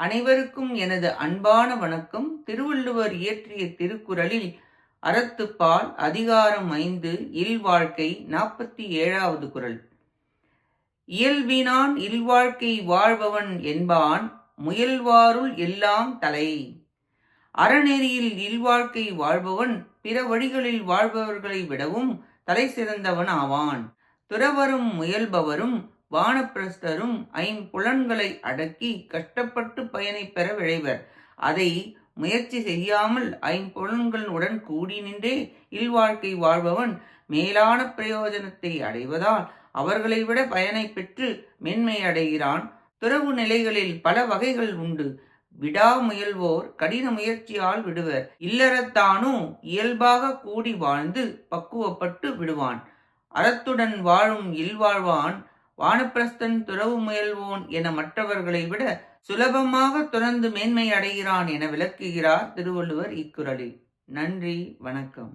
அனைவருக்கும் எனது அன்பான வணக்கம். திருவள்ளுவர் இயற்றிய திருக்குறளில் அறத்துப்பால் அதிகாரம் ஐந்து இல்வாழ்க்கை நாற்பத்தி ஏழாவது குரல் இயல்பினான் இல்வாழ்க்கை வாழ்பவன் என்பான் முயல்வாருள் எல்லாம் தலை. அறநெறியில் இல்வாழ்க்கை வாழ்பவன் பிற வழிகளில் வாழ்பவர்களை விடவும் தலை சிறந்தவன் ஆவான். துறவரும் முயல்பவரும் வானப்பிரஸ்தரும் ஐம்புலன்களை அடக்கி கஷ்டப்பட்டு பயனை பெற விழைவர். அதை முயற்சி செய்யாமல் ஐம்புலன்களுடன் கூடி நின்றே இல்வாழ்க்கை வாழ்பவன் மேலான பிரயோஜனத்தை அடைவதால் அவர்களை விட பயனை பெற்று மென்மை அடைகிறான். துறவு நிலைகளில் பல வகைகள் உண்டு. விடா முயல்வோர் கடின முயற்சியால் விடுவர். இல்லறத்தானும் இயல்பாக கூடி வாழ்ந்து பக்குவப்பட்டு விடுவான். அறத்துடன் வாழும் இல்வாழ்வான் வானப்பிரஸ்தன் துறவு முயல்வோன் என மற்றவர்களை விட சுலபமாக துறந்து மேன்மை அடைகிறான் என விளக்குகிறார் திருவள்ளுவர் இக்குறளில். நன்றி வணக்கம்.